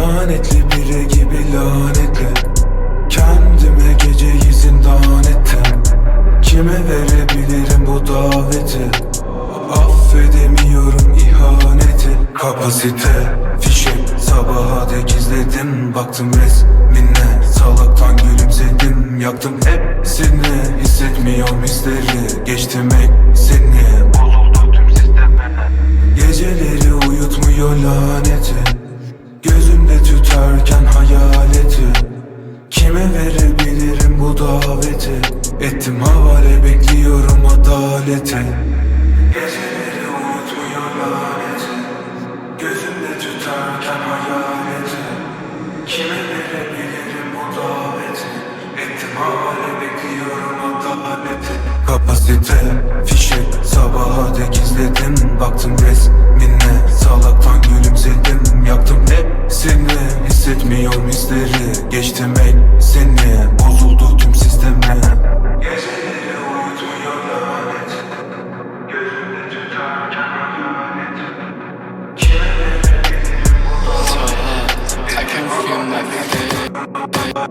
Lanetli biri gibi lanetle Kendime geceyi zindan ettim Kime verebilirim bu daveti? Affedemiyorum ihaneti. Kapasite fişim Sabaha dek izledim baktım resmine. Salaktan gülümsedim yaktım hepsini. Hissetmiyorum hisleri geçtim eksini Bozuldu tüm sisteme. Geceleri uyutmuyor lanet. Ettim havale bekliyorum adaleti. Geceleri uyutmuyor laneti. Gözümde tüterken hayaleti. Kime verebilirim bu daveti? Ettim havale bekliyorum adaleti. Kapasite fişek sabaha dek izledim. Baktım resmine salaktan gülümsedim. Yaktım hepsini hissetmiyorum hisleri Geçtim seni perfume like